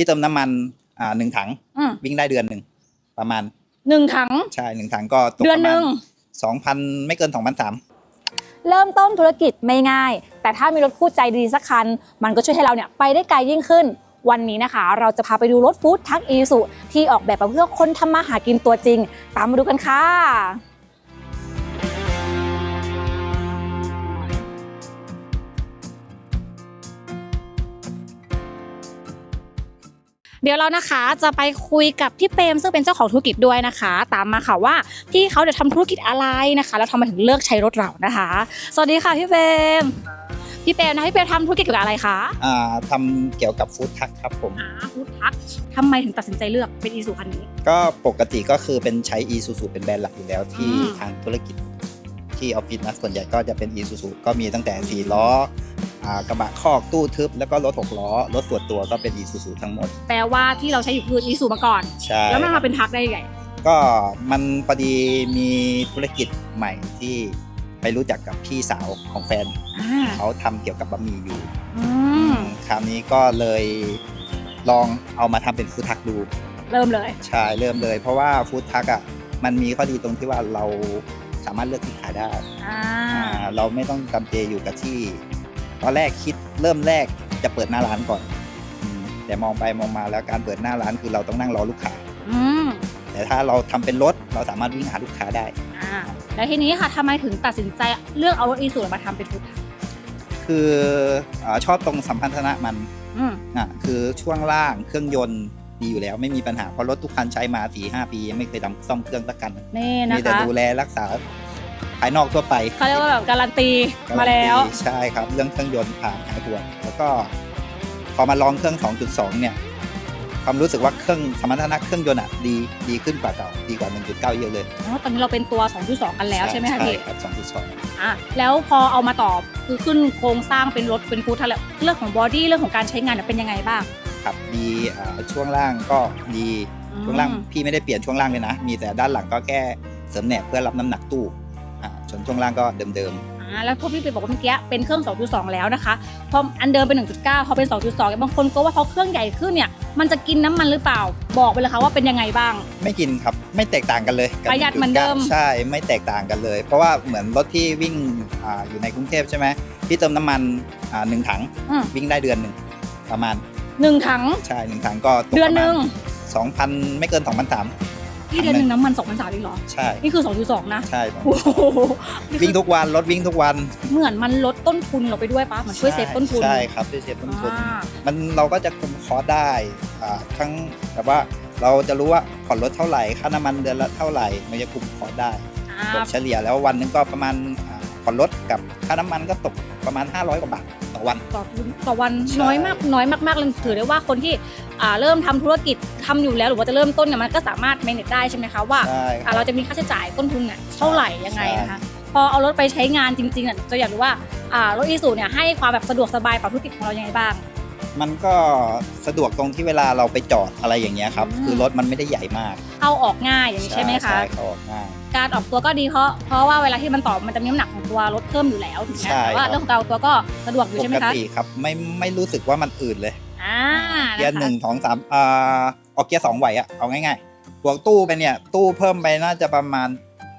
พี่เติมน้ำมันอ่าหนึ่งถังอืมวิ่งได้เดือนหนึ่งประมาณหนึ่งถัง ใช่หนึ่งถังก็ตกเดือปนระหมานึ่ณง สองพันไม่เกินสองพันสาม เริ่มต้นธุรกิจไม่ง่าย แต่ถ้ามีรถคู่ใจดีสักคัน มันก็ช่วยให้เราเนี่ยไปได้ไกลยิ่งขึ้น วันนี้นะคะ เราจะพาไปดูรถฟู้ดทักอีสุที่ออกแบบมาเพื่อคนทำมาหากินตัวจริง ตามมาดูกันค่ะ เดี๋ยวเรานะคะจะไปคุยกับพี่เปรมซึ่งเป็นเจ้าของธุรกิจด้วยนะคะ ตามมาค่ะว่าพี่เขาจะทำธุรกิจอะไรนะคะ แล้วทำไมถึงเลือกใช้รถเรานะคะ สวัสดีค่ะพี่เปรมพี่เปรมนะพี่เปรมทำธุรกิจเกี่ยวกับอะไรคะอ่าทำเกี่ยวกับฟู้ดทักครับผม อ่าฟู้ดทักทำไมถึงตัดสินใจเลือกเป็นอีซูคันนี้ ก็ปกติก็คือเป็นใช้ e s u s u เป็นแบรนด์หลักอยู่แล้วที่อืม ทางธุรกิจที่ออฟฟิศนะส่วนใหญ่ก็จะเป็น e s u s u ก็มีตั้งแต่4ล้ออ่า กระบะคอกตู้ทึบ แล้วก็รถ6ล้อ รถส่วนตัวก็เป็น e s u s u ทั้งหมด แปลว่าที่เราใช้อยู่คืออีซูมาก่อน ใช่ แล้วมันมาเป็นทักได้ยังไงก็มันพอดีมีธุรกิจใหม่ที่ไปรู้จักกับพี่สาวของแฟนอ่าเขาทำเกี่ยวกับบะหมี่อยู่อืมคราวนี้ก็เลยลองเอามาทำเป็นฟู้ดทักดู เริ่มเลย ใช่เริ่มเลย เพราะว่าฟู้ดทักอะมันมีข้อดีตรงที่ว่าเราสามารถเลือกที่ขายได้อ่าอ่าเราไม่ต้องจำเจอยู่กับที่ ตอนแรกคิดเริ่มแรกจะเปิดหน้าร้านก่อนอืมแต่มองไปมองมาแล้วการเปิดหน้าร้านคือเราต้องนั่งรอลูกค้าอืมแต่ถ้าเราทำเป็นรถเราสามารถวิ่งหาลูกค้าได้อ่าแล้วทีนี้ค่ะทำไมถึงตัดสินใจเลือกเอารถอีซูมาทำเป็นฟู้ดทักคืออาชอบตรงสัมพันธนะมันอืมอะคือช่วงล่างเครื่องยนต์ดีอยู่แล้วไม่มีปัญหาเพราะรถทุกคันใช้มาสี่ห้าปียังไม่เคยทำซ่อมเครื่องสักกันนี่นะมีแต่คะดูแลรักษา ภายนอกทั่วไปเขาเรียกว่าแบบการันตีมาแล้วการันตีใช่ครับ เรื่องเครื่องยนต์ผ่านหายห่วงแล้วก็พอมาลองเครื่อง 2.2 เนี่ยความรู้สึกว่าเครื่องสมรรถนะเครื่องยนต์อะดีดีขึ้นกว่าเก่าดีกว่า 1.9 เยอะเลยอ๋อตอนนี้เราเป็นตัว 2.2 กันแล้วใช่ไหมคะพี่ใช่ครับ 2.2 อะแล้วพอเอามาต่อคือขึ้นโครงสร้างเป็นรถเป็นฟู้ดทักแล้วเรื่องของบอดี้เรื่องของการใช้งานเนี่ยเป็นยังไงบ้างครับดีอ่าช่วงล่างก็ดีช่วงล่างพี่ไม่ได้เปลี่ยนช่วงล่างเลยนะ มีแต่ด้านหลังก็แค่เสริมแหนบเพื่อรับน้ำหนักตู้อ่า ส่วนช่วงล่างก็เดิมอ่าแล้วพวกพี่ไปบอกว่าเมื่อกี้เป็นเครื่อง 2.2 แล้วนะคะพออันเดิมเป็น 1.9พอเป็น 2.2บางคนก็ว่าเพราะเครื่องใหญ่ขึ้นเนี่ยมันจะกินน้ำมันหรือเปล่า บอกไปเลยค่ะว่าเป็นยังไงบ้าง ๆ ไม่กินครับ ไม่แตกต่างกันเลยกับประหยัดเหมือนเดิม 1.9ใช่ไม่แตกต่างกันเลย เพราะว่าเหมือนรถที่วิ่งอ่าอยู่ในกรุงเทพใช่ไหมพี่เติมน้ำมันอ่าหนึ่งถังอืมวิ่งได้เดือนหนึ่งประมาณหนึ่งถังใช่หนึ่งถังก็ตกเดือนหนึ่งสองพันไม่เกินสองพั นสามที่เดือนหนึ่งน้ำมัน2 3 0 0เองเหรอ ใช่ นี่คือ2.2นะใช่โอ้โหวิ่งทุกวันรถวิ่งทุกวันเหมือนมันลดต้นทุนเราไปด้วยปะเหมือนช่วยเซฟต้นทุนใช่ครับช่วยเซฟต้นทุนอ่ามันเราก็จะคุมคอร์สได้อ่าทั้งแบบว่าเราจะรู้ว่าผ่อนรถเท่าไหร่ค่าน้ำมันเดือนละเท่าไหร่มันจะคุมคอร์สได้อ่าตกเฉลี่ยแล้ววันหนึงก็ประมาณอ่าผ่อนรถกับค่าน้ำมันก็ตกประมาณ 500 กว่าบาท ต่อวัน ต่อต่อวันใช่ น้อยมากน้อยมากๆเลยถือได้ว่าคนที่อ่าเริ่มทำธุรกิจทำอยู่แล้ว หรือว่าจะเริ่มต้นเนี่ยมันก็สามารถ manage ได้ใช่ไหมคะว่าใช่คอ่ารับเราจะมีค่าใช้จ่ายต้นทุนเนี่ยเท่าไหร่ยังไงนะคะพอเอารถไปใช้งานจริงๆอะจะอยากรู้ว่าอ่ารถอีซูเนี่ยให้ความแบบสะดวกสบายต่อธุรกิจของเรายังไงบ้าง มันก็สะดวกตรงที่เวลาเราไปจอดอะไรอย่างเงี้ยครับ อืม คือรถมันไม่ได้ใหญ่มากเอาออกง่ายอย่างนี้ใช่ไหมคะ ใช่เขาออกง่าย การออกตัวก็ดีเพราะเพราะว่าเวลาที่มันต่อมันจะมีน้ำหนักของตัวรถเพิ่มอยู่แล้วถูกไหมใช่แต่ว่าครับ เรื่องของการเอาตัวก็สะดวกอยู่ปใช่ไหมกคะติครับไม่ไม่รู้สึกว่ามันอืดเลยอ่าเกียร์นะคะหนึ่งสองสามอ่าออกเกียร์สองไหวอะเอาง่ายๆบวกตู้ไปเนี่ยตู้เพิ่มไปน่าจะประมาณ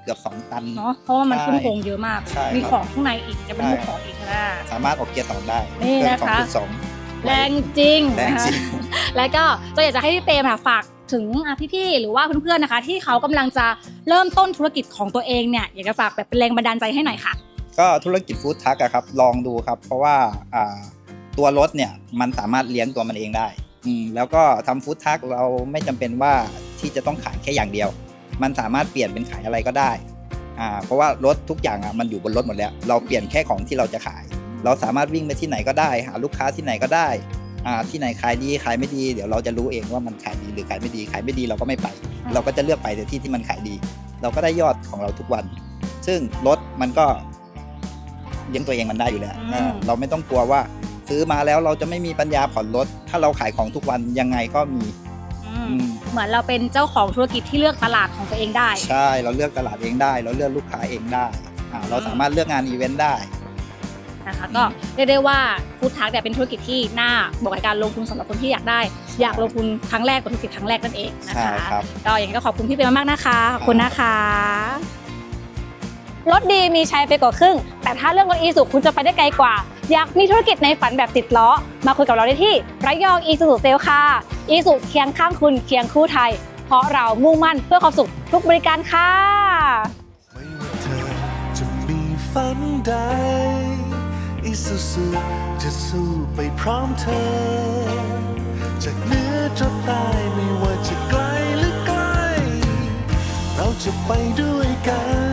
เกือบ2ตัน เนาะเพราะว่ามันใช่ขึ้นโครงเยอะมาก ใช่มีครับของข้างในอีกจะเป็นใช่ ลูกของอีกนะ สามารถออกเกียร์สองได้นี่เครื่นะคะ สองจุดสอง แรงจริงแรงนะคะจริง แล้วก็จะอยากจะให้พี่เปรมค่ะฝากถึงอะพี่ๆหรือว่าเพื่อนๆนะคะ ที่เขากำลังจะเริ่มต้นธุรกิจของตัวเองเนี่ยอยากจะฝากแบบเป็นแรงบันดาลใจให้หน่อยค่ะ ก็ธุรกิจฟู้ดทักอะครับลองดูครับ เพราะว่าอ่าตัวรถเนี่ยมันสามารถเลี้ยงตัวมันเองได้อืมแล้วก็ทำฟู้ดทักเราไม่จำเป็นว่าที่จะต้องขายแค่อย่างเดียว มันสามารถเปลี่ยนเป็นขายอะไรก็ได้อ่าเพราะว่ารถทุกอย่างอะมันอยู่บนรถหมดแล้ว เราเปลี่ยนแค่ของที่เราจะขาย เราสามารถวิ่งไปที่ไหนก็ได้ หาลูกค้าที่ไหนก็ได้อ่าที่ไหนขายดีขายไม่ดีเดี๋ยวเราจะรู้เองว่ามันขายดีหรือขายไม่ดีขายไม่ดีเราก็ไม่ไป เราก็จะเลือกไปแต่ที่ที่มันขายดี เราก็ได้ยอดของเราทุกวัน ซึ่งรถมันก็เลี้ยงตัวเองมันได้อยู่แล้วอืมอ่าเราไม่ต้องกลัวว่า ซื้อมาแล้วเราจะไม่มีปัญญาผ่อนรถ ถ้าเราขายของทุกวันยังไงก็มีอืมอืมเหมือนเราเป็นเจ้าของธุรกิจที่เลือกตลาดของตัวเองได้ ใช่เราเลือกตลาดเองได้ เราเลือกลูกค้าเองได้อ่าเราสามารถเลือกงานอีเวนต์ได้ นะคะ ก็เรียกได้ว่าฟู้ดทักเนี่ยเป็นธุรกิจที่น่าบอกในการลงทุนสำหรับคนที่อยากได้ อยากลงทุนครั้งแรกกับธุรกิจครั้งแรกนั่นเองนะใช่คะครับ ก็อย่างนี้ก็ขอบคุณพี่เปมากๆนะคะขอบคุณนะคะรถดีมีใช้ไปกว่าครึ่ง แต่ถ้าเรื่องรถอีสุคุณจะไปได้ไกลกว่า อยากมีธุรกิจในฝันแบบติดล้อ มาคุยกับเราได้ที่ระยองอีสุเซลค่ะอีสุเคียงข้างคุณเคียงคู่ไทย เพราะเรามุ่งมั่นเพื่อความสุขทุกบริการค่ะ ไม่ว่าเธอจะมีฝันใด อิสุสุจะสู้ไปพร้อมเธอ จากเหนือจนใต้ไม่ว่าจะไกลหรือใกล้ เราจะไปด้วยกัน